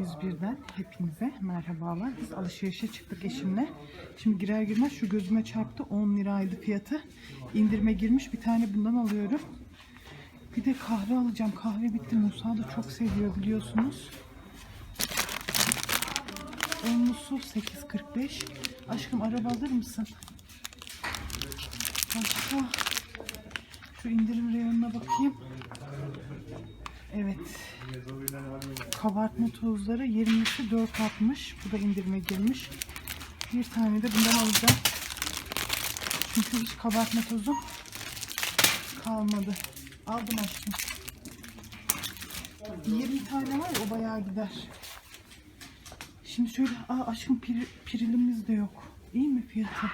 A101'den hepinize merhabalar. Biz alışverişe çıktık eşimle. Şimdi girer girmez şu gözüme çarptı. 10 liraydı fiyatı. İndirime girmiş. Bir tane bundan alıyorum. Bir de kahve alacağım. Kahve bitti. Musa da çok seviyor biliyorsunuz. Onlusu 8.45. Aşkım araba alır mısın? Başka. Şu indirim reyonuna bakayım. Evet. Kabartma tozları 20'si 4.60. Bu da indirime girmiş. Bir tane de bundan alacağım. Çünkü hiç kabartma tozu kalmadı. Aldım aşkım. 20 tane var ya, o bayağı gider. Şimdi şöyle, aa aşkım pir, pirilimiz de yok. İyi mi fiyatı?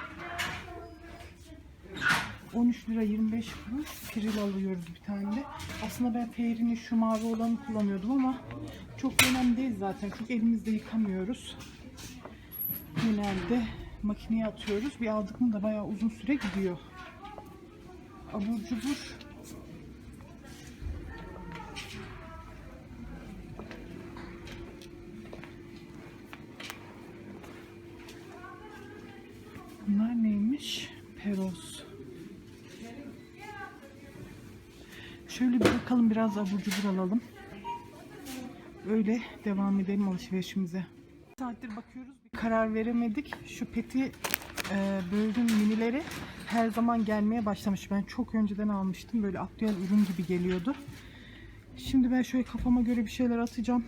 13 lira 25 kuruş piril alıyoruz bir tane de. Aslında ben Fairy'nin şu mavi olanı kullanıyordum ama çok önemli değil zaten. Çok elimizde yıkamıyoruz. Genelde makineye atıyoruz. Bir aldık mı da bayağı uzun süre gidiyor. Abur cubur. Şöyle bir bakalım biraz abur cubur alalım. Öyle devam edelim alışverişimize. Saattir bakıyoruz. Bir karar veremedik. Şu peti e, böldüm minileri her zaman gelmeye başlamış. Ben çok önceden almıştım. Böyle aktüel ürün gibi geliyordu. Şimdi ben şöyle kafama göre bir şeyler atacağım.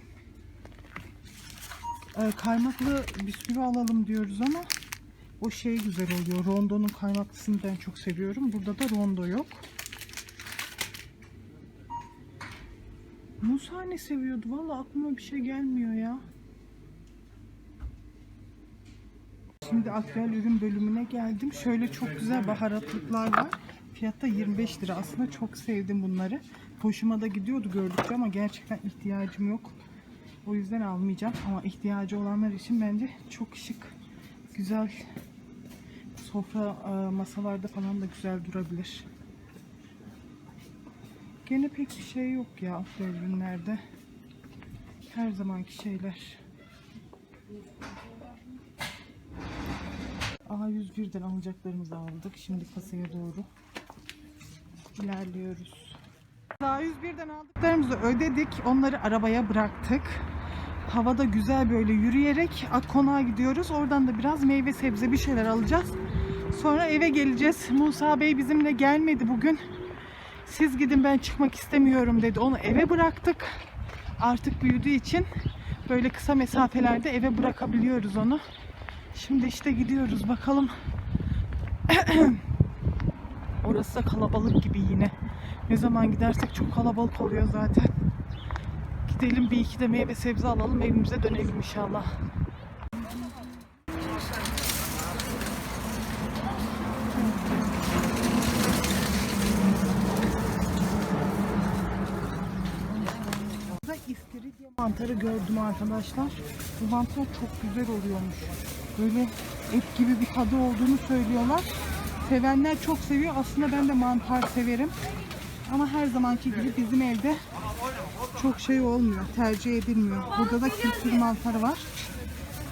E, kaymaklı bisküvi alalım diyoruz ama o şey güzel oluyor. Rondo'nun kaymaklısını ben çok seviyorum. Burada da rondo yok. Musa ne seviyordu? Valla aklıma bir şey gelmiyor ya. Şimdi aktüel ürün bölümüne geldim. Şöyle çok güzel baharatlıklar var. Fiyatta 25 lira. Aslında çok sevdim bunları. Hoşuma da gidiyordu gördükçe ama gerçekten ihtiyacım yok. O yüzden almayacağım. Ama ihtiyacı olanlar için bence çok şık, güzel sofra e, masalarda falan da güzel durabilir. Gene pek bir şey yok ya aktüel ürünlerde. Her zamanki şeyler. A101'den alacaklarımızı aldık. Şimdi kasaya doğru ilerliyoruz. A101'den aldıklarımızı ödedik. Onları arabaya bıraktık. Havada güzel böyle yürüyerek Akkonak'a gidiyoruz. Oradan da biraz meyve sebze bir şeyler alacağız. Sonra eve geleceğiz. Musa Bey bizimle gelmedi bugün. Siz gidin ben çıkmak istemiyorum dedi. Onu eve bıraktık. Artık büyüdüğü için böyle kısa mesafelerde eve bırakabiliyoruz onu. Şimdi işte gidiyoruz bakalım. Orası da kalabalık gibi yine. Ne zaman gidersek çok kalabalık oluyor zaten. Gidelim bir iki de meyve sebze alalım evimize dönelim inşallah. Burada istiridye mantarı gördüm arkadaşlar. Bu mantar çok güzel oluyormuş. Böyle et gibi bir tadı olduğunu söylüyorlar. Sevenler çok seviyor. Aslında ben de mantar severim. Ama her zamanki gibi bizim evde çok şey olmuyor. Tercih edilmiyor. Burada da kültür mantarı var.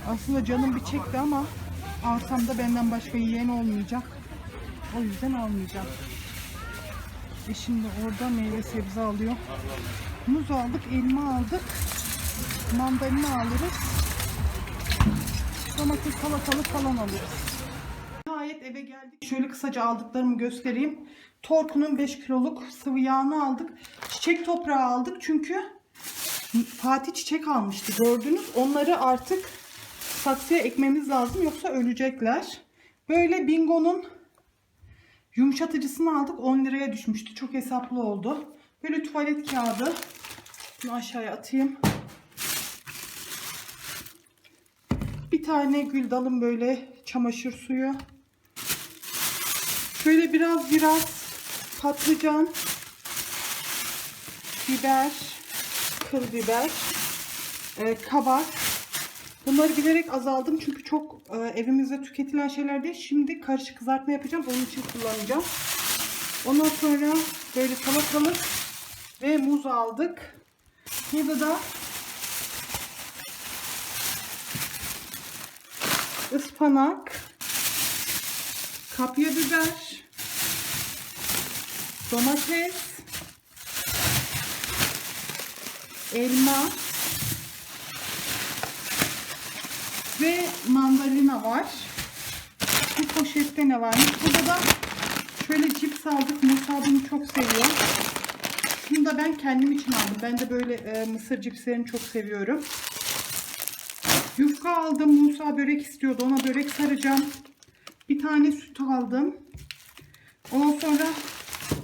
Aslında canım bir çekti ama alsam da benden başka yiyen olmayacak. O yüzden almayacağım. E şimdi orada meyve sebze alıyor. Muz aldık, elma aldık. Mandalina alırız. Domates, salatalık falan alırız. Nihayet eve geldik. Şöyle kısaca aldıklarımı göstereyim. Torku'nun 5 kiloluk sıvı yağını aldık. Çiçek toprağı aldık çünkü Fatih çiçek almıştı gördünüz. Onları artık saksıya ekmemiz lazım yoksa ölecekler. Böyle Bingo'nun yumuşatıcısını aldık. 10 liraya düşmüştü. Çok hesaplı oldu. Böyle tuvalet kağıdı. Bunu aşağıya atayım. Tane gül dalım böyle çamaşır suyu. Şöyle biraz biraz patlıcan, biber, kıl biber, e, kabak. Bunları bilerek azaldım çünkü çok e, evimizde tüketilen şeyler değil. Şimdi karışık kızartma yapacağım. Onun için kullanacağım. Ondan sonra böyle salatalık ve muz aldık. Burada da ıspanak, kapya biber, domates, elma ve mandalina var. Bu poşette ne varmış? Burada da şöyle cips aldık. Musa bunu çok seviyor. Şunu da ben kendim için aldım. Ben de böyle e, mısır cipslerini çok seviyorum. Yufka aldım. Musa börek istiyordu. Ona börek saracağım. Bir tane süt aldım. Ondan sonra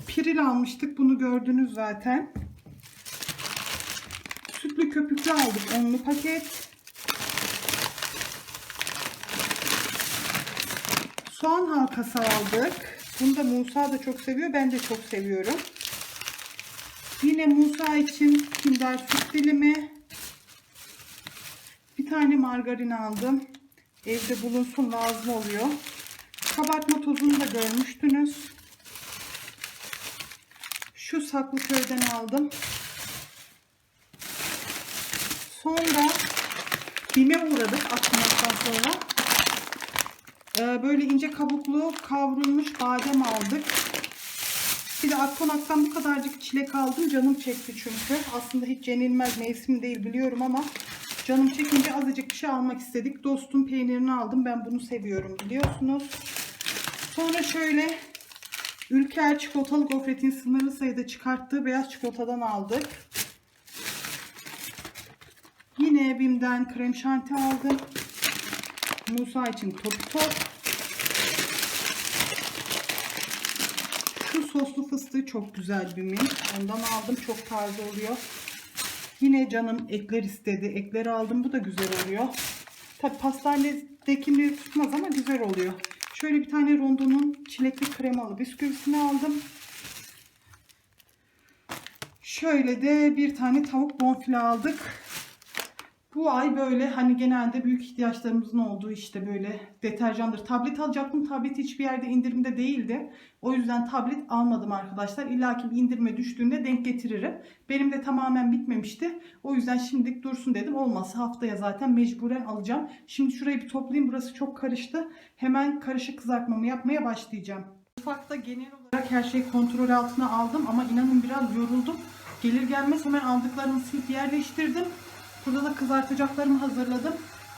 piril almıştık. Bunu gördünüz zaten. Sütlü köpüklü aldık. Onlu paket. Soğan halkası aldık. Bunu da Musa da çok seviyor. Ben de çok seviyorum. Yine Musa için kinder süt dilimi. Tane margarin aldım. Evde bulunsun lazım oluyor. Kabartma tozunu da görmüştünüz. Şu saklı köyden aldım. Sonra Bime uğradık atmaktan sonra. Ee, böyle ince kabuklu kavrulmuş badem aldık. Bir de Akkonak'tan bu kadarcık çilek aldım. Canım çekti çünkü. Aslında hiç yenilmez mevsim değil biliyorum ama canım çekince azıcık bir şey almak istedik. Dostum peynirini aldım. Ben bunu seviyorum biliyorsunuz. Sonra şöyle Ülker çikolatalı gofretin sınırlı sayıda çıkarttığı beyaz çikolatadan aldık. Yine Bim'den krem şanti aldım. Musa için top top. Şu soslu fıstığı çok güzel Bim'in. Ondan aldım. Çok taze oluyor. Yine canım ekler istedi. Ekleri aldım. Bu da güzel oluyor. Tabi pastanedekini tutmaz ama güzel oluyor. Şöyle bir tane rondonun çilekli kremalı bisküvisini aldım. Şöyle de bir tane tavuk bonfile aldık. Bu ay böyle hani genelde büyük ihtiyaçlarımızın olduğu işte böyle deterjandır. Tablet alacaktım. Tablet hiçbir yerde indirimde değildi. O yüzden tablet almadım arkadaşlar. İlla ki bir indirime düştüğünde denk getiririm. Benim de tamamen bitmemişti. O yüzden şimdilik dursun dedim. Olmazsa haftaya zaten mecburen alacağım. Şimdi şurayı bir toplayayım. Burası çok karıştı. Hemen karışık kızartmamı yapmaya başlayacağım. Mutfakta genel olarak her şeyi kontrol altına aldım ama inanın biraz yoruldum. Gelir gelmez hemen aldıklarımı silip yerleştirdim. Burada da kızartacaklarımı hazırladım.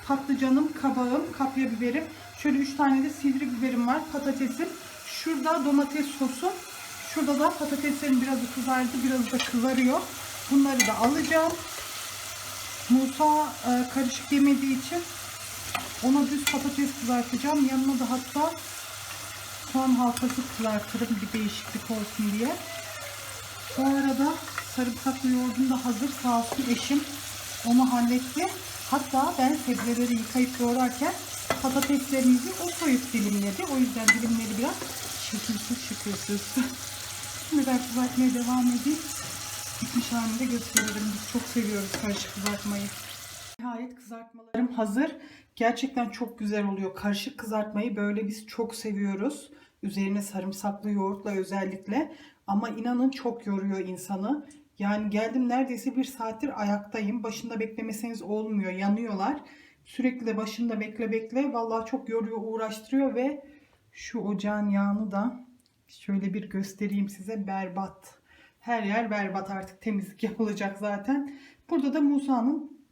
Patlıcanım, kabağım, kapya biberim. Şöyle 3 tane de sivri biberim var. Patatesim. Şurada domates sosu. Şurada da patateslerim biraz kızardı. Biraz da kızarıyor. Bunları da alacağım. Musa e, karışık yemediği için ona düz patates kızartacağım. Yanına da hatta soğan halkası kızartırım bir değişiklik olsun diye. Bu arada sarımsaklı yoğurdum da hazır. Sağ olsun eşim onu halletti. Hatta ben sebzeleri yıkayıp doğrarken patateslerimizi o soyup dilimledi. O yüzden dilimleri biraz şekilsiz şükürsüz. Şimdi ben kızartmaya devam edeyim. Bitmiş halini de gösteririm. Biz çok seviyoruz karışık kızartmayı. Nihayet kızartmalarım hazır. Gerçekten çok güzel oluyor. Karışık kızartmayı böyle biz çok seviyoruz. Üzerine sarımsaklı yoğurtla özellikle. Ama inanın çok yoruyor insanı. Yani geldim neredeyse bir saattir ayaktayım. Başında beklemeseniz olmuyor. Yanıyorlar. Sürekli de başında bekle bekle. Vallahi çok yoruyor, uğraştırıyor ve şu ocağın yağını da şöyle bir göstereyim size. Berbat. Her yer berbat artık temizlik yapılacak zaten. Burada da Musa'nın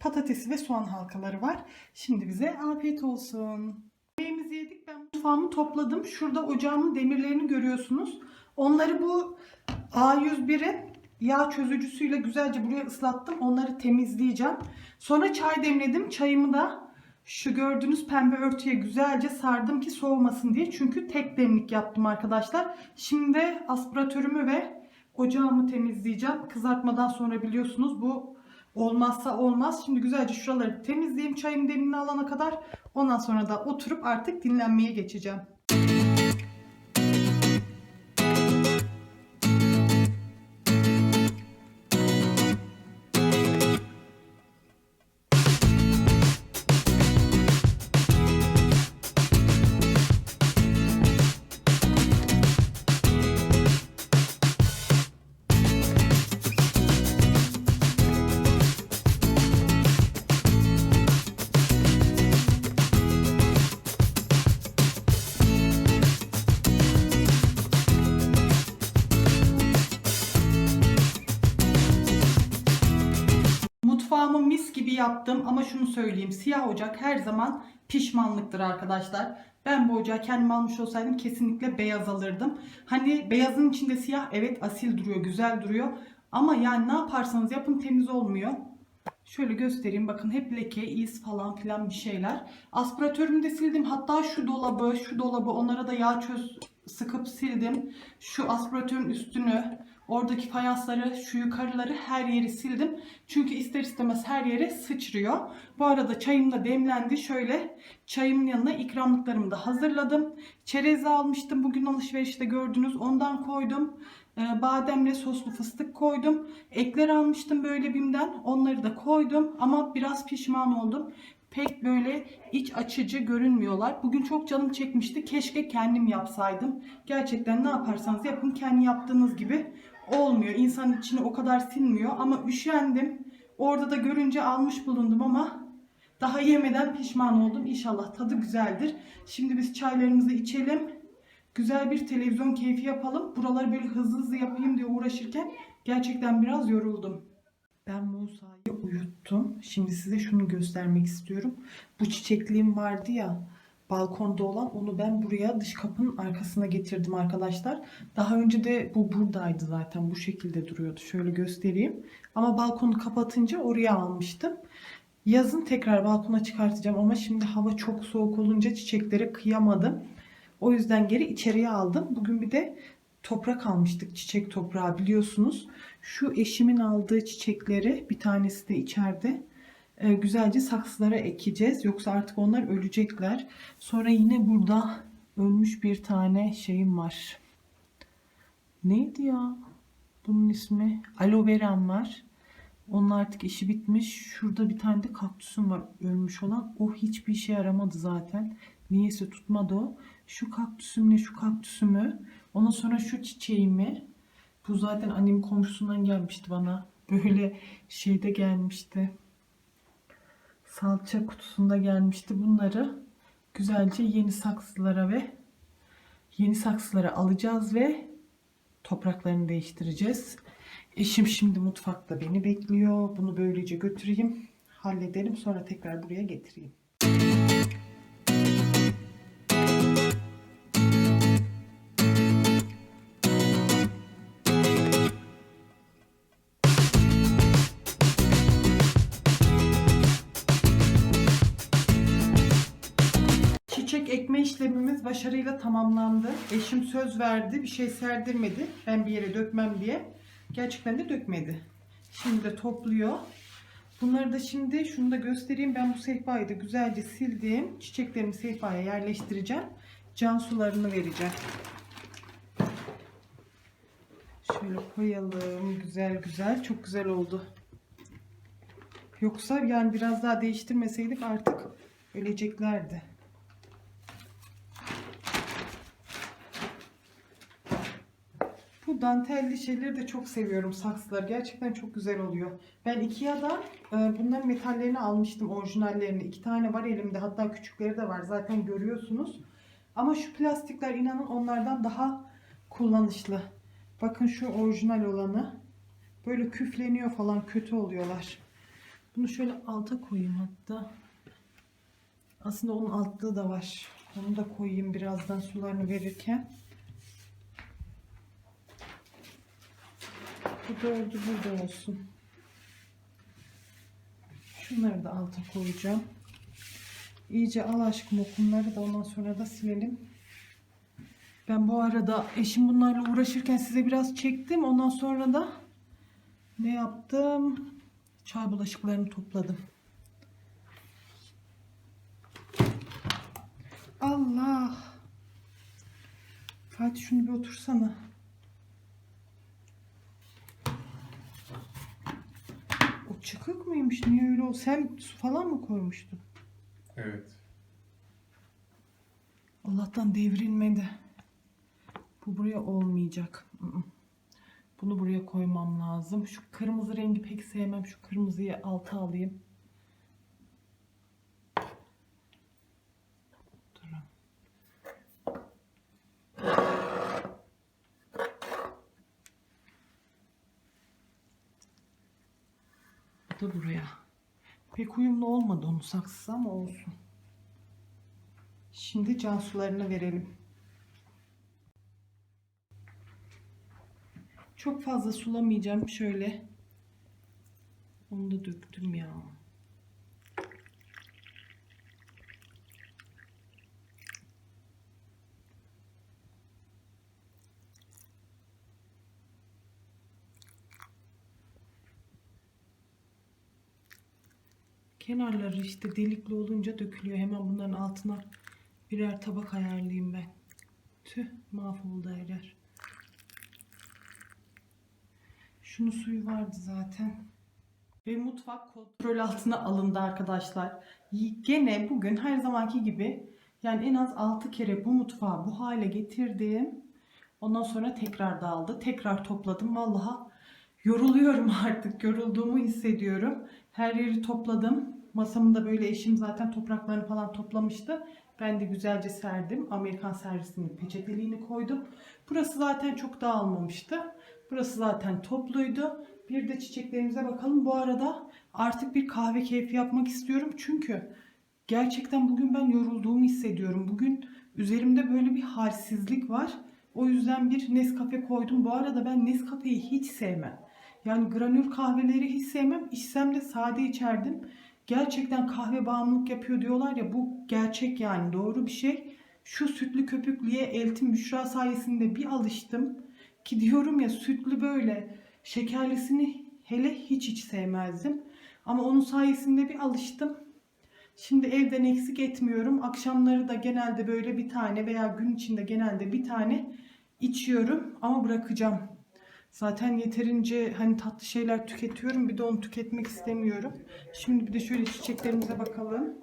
patatesi ve soğan halkaları var. Şimdi bize afiyet olsun. Yemeğimizi yedik. Ben mutfağımı topladım. Şurada ocağımın demirlerini görüyorsunuz. Onları bu A101'in yağ çözücüsüyle güzelce buraya ıslattım. Onları temizleyeceğim. Sonra çay demledim. Çayımı da şu gördüğünüz pembe örtüye güzelce sardım ki soğumasın diye. Çünkü tek demlik yaptım arkadaşlar. Şimdi aspiratörümü ve ocağımı temizleyeceğim. Kızartmadan sonra biliyorsunuz bu olmazsa olmaz. Şimdi güzelce şuraları temizleyeyim çayım demini alana kadar. Ondan sonra da oturup artık dinlenmeye geçeceğim. Yaptım ama şunu söyleyeyim. Siyah ocak her zaman pişmanlıktır arkadaşlar. Ben bu ocağı kendim almış olsaydım kesinlikle beyaz alırdım. Hani beyazın içinde siyah evet asil duruyor, güzel duruyor. Ama yani ne yaparsanız yapın temiz olmuyor. Şöyle göstereyim bakın hep leke, iz falan filan bir şeyler. Aspiratörümü de sildim. Hatta şu dolabı, şu dolabı onlara da yağ çöz sıkıp sildim. Şu aspiratörün üstünü, oradaki fayansları, şu yukarıları her yeri sildim. Çünkü ister istemez her yere sıçrıyor. Bu arada çayım da demlendi. Şöyle çayımın yanına ikramlıklarımı da hazırladım. Çerez almıştım bugün alışverişte gördünüz. Ondan koydum. Ee, bademle soslu fıstık koydum. Ekler almıştım böyle bimden. Onları da koydum ama biraz pişman oldum. Pek böyle iç açıcı görünmüyorlar. Bugün çok canım çekmişti. Keşke kendim yapsaydım. Gerçekten ne yaparsanız yapın kendi yaptığınız gibi olmuyor. İnsanın içine o kadar sinmiyor ama üşendim. Orada da görünce almış bulundum ama daha yemeden pişman oldum. İnşallah tadı güzeldir. Şimdi biz çaylarımızı içelim. Güzel bir televizyon keyfi yapalım. Buraları böyle hızlı hızlı yapayım diye uğraşırken gerçekten biraz yoruldum. Ben Musa'yı uyuttum. Şimdi size şunu göstermek istiyorum. Bu çiçekliğim vardı ya balkonda olan onu ben buraya dış kapının arkasına getirdim arkadaşlar. Daha önce de bu buradaydı zaten bu şekilde duruyordu. Şöyle göstereyim. Ama balkonu kapatınca oraya almıştım. Yazın tekrar balkona çıkartacağım ama şimdi hava çok soğuk olunca çiçeklere kıyamadım. O yüzden geri içeriye aldım. Bugün bir de toprak almıştık. Çiçek toprağı biliyorsunuz. Şu eşimin aldığı çiçekleri bir tanesi de içeride. Ee, güzelce saksılara ekeceğiz. Yoksa artık onlar ölecekler. Sonra yine burada ölmüş bir tane şeyim var. Neydi ya? Bunun ismi aloe vera'm var. Onun artık işi bitmiş. Şurada bir tane de kaktüsüm var ölmüş olan. O hiçbir işe yaramadı zaten. Niyeyse tutmadı o. Şu kaktüsümle şu kaktüsümü. Ondan sonra şu çiçeğimi. Bu zaten annemin komşusundan gelmişti bana. Böyle şeyde gelmişti. Salça kutusunda gelmişti. Bunları güzelce yeni saksılara ve yeni saksılara alacağız ve topraklarını değiştireceğiz. Eşim şimdi mutfakta beni bekliyor. Bunu böylece götüreyim. Halledelim sonra tekrar buraya getireyim. İşlemimiz başarıyla tamamlandı. Eşim söz verdi, bir şey serdirmedi. Ben bir yere dökmem diye. Gerçekten de dökmedi. Şimdi de topluyor. Bunları da şimdi şunu da göstereyim. Ben bu sehpayı da güzelce sildim. Çiçeklerimi sehpaya yerleştireceğim. Can sularını vereceğim. Şöyle koyalım. Güzel güzel. Çok güzel oldu. Yoksa yani biraz daha değiştirmeseydik artık öleceklerdi. Bu dantelli şeyleri de çok seviyorum saksılar. Gerçekten çok güzel oluyor. Ben Ikea'dan e, bunların metallerini almıştım orijinallerini. İki tane var elimde. Hatta küçükleri de var. Zaten görüyorsunuz. Ama şu plastikler inanın onlardan daha kullanışlı. Bakın şu orijinal olanı. Böyle küfleniyor falan kötü oluyorlar. Bunu şöyle alta koyayım hatta. Aslında onun altlığı da var. Onu da koyayım birazdan sularını verirken. Bu dördü burada olsun. Şunları da alta koyacağım. İyice al aşkım o kumları da ondan sonra da silelim. Ben bu arada eşim bunlarla uğraşırken size biraz çektim. Ondan sonra da ne yaptım? Çay bulaşıklarını topladım. Allah. Fatih şunu bir otursana. Mıymış? Niye öyle o? Sen su falan mı koymuştun? Evet. Allah'tan devrilmedi. Bu buraya olmayacak. Bunu buraya koymam lazım. Şu kırmızı rengi pek sevmem. Şu kırmızıyı alta alayım. Da buraya. Pek uyumlu olmadı onun saksısı ama olsun. Şimdi can sularını verelim. Çok fazla sulamayacağım. Şöyle. Onu da döktüm ya. Kenarları işte delikli olunca dökülüyor. Hemen bunların altına birer tabak ayarlayayım ben. Tüh mahvoldu her yer. Şunun suyu vardı zaten. Ve mutfak kontrol altına alındı arkadaşlar. Gene bugün her zamanki gibi yani en az 6 kere bu mutfağı bu hale getirdim. Ondan sonra tekrar dağıldı. Tekrar topladım. Vallahi yoruluyorum artık. Yorulduğumu hissediyorum. Her yeri topladım. Masamı da böyle eşim zaten topraklarını falan toplamıştı. Ben de güzelce serdim. Amerikan servisinin peçeteliğini koydum. Burası zaten çok dağılmamıştı. Burası zaten topluydu. Bir de çiçeklerimize bakalım. Bu arada artık bir kahve keyfi yapmak istiyorum. Çünkü gerçekten bugün ben yorulduğumu hissediyorum. Bugün üzerimde böyle bir halsizlik var. O yüzden bir Nescafe koydum. Bu arada ben Nescafe'yi hiç sevmem. Yani granül kahveleri hiç sevmem. İçsem de sade içerdim. Gerçekten kahve bağımlılık yapıyor diyorlar ya bu gerçek yani doğru bir şey. Şu sütlü köpüklüye Eltim Büşra sayesinde bir alıştım. Ki diyorum ya sütlü böyle şekerlisini hele hiç hiç sevmezdim. Ama onun sayesinde bir alıştım. Şimdi evden eksik etmiyorum. Akşamları da genelde böyle bir tane veya gün içinde genelde bir tane içiyorum ama bırakacağım. Zaten yeterince hani tatlı şeyler tüketiyorum. Bir de onu tüketmek istemiyorum. Şimdi bir de şöyle çiçeklerimize bakalım.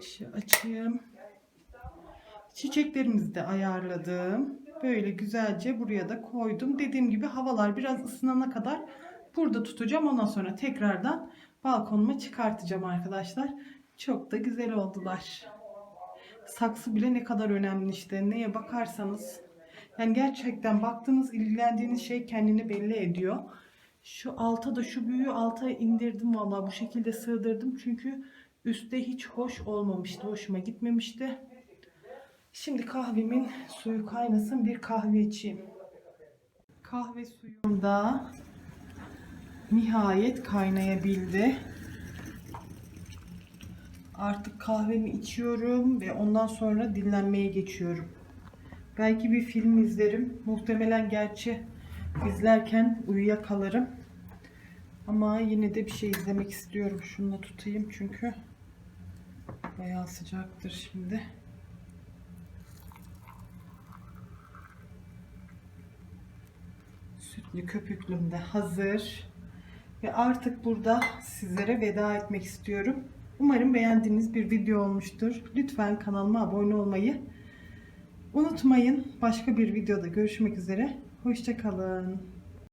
Şu açayım. Çiçeklerimizi de ayarladım. Böyle güzelce buraya da koydum. Dediğim gibi havalar biraz ısınana kadar burada tutacağım. Ondan sonra tekrardan balkonuma çıkartacağım arkadaşlar. Çok da güzel oldular. Saksı bile ne kadar önemli işte. Neye bakarsanız. Yani gerçekten baktığınız, ilgilendiğiniz şey kendini belli ediyor. Şu alta da şu büyüğü alta indirdim vallahi bu şekilde sığdırdım. Çünkü üstte hiç hoş olmamıştı. Hoşuma gitmemişti. Şimdi kahvemin suyu kaynasın bir kahve içeyim. Kahve suyum da nihayet kaynayabildi. Artık kahvemi içiyorum ve ondan sonra dinlenmeye geçiyorum. Belki bir film izlerim. Muhtemelen gerçi izlerken uyuyakalırım. Ama yine de bir şey izlemek istiyorum. Şununla tutayım çünkü bayağı sıcaktır şimdi. Sütlü köpüklüm de hazır. Ve artık burada sizlere veda etmek istiyorum. Umarım beğendiğiniz bir video olmuştur. Lütfen kanalıma abone olmayı unutmayın. Başka bir videoda görüşmek üzere. Hoşçakalın.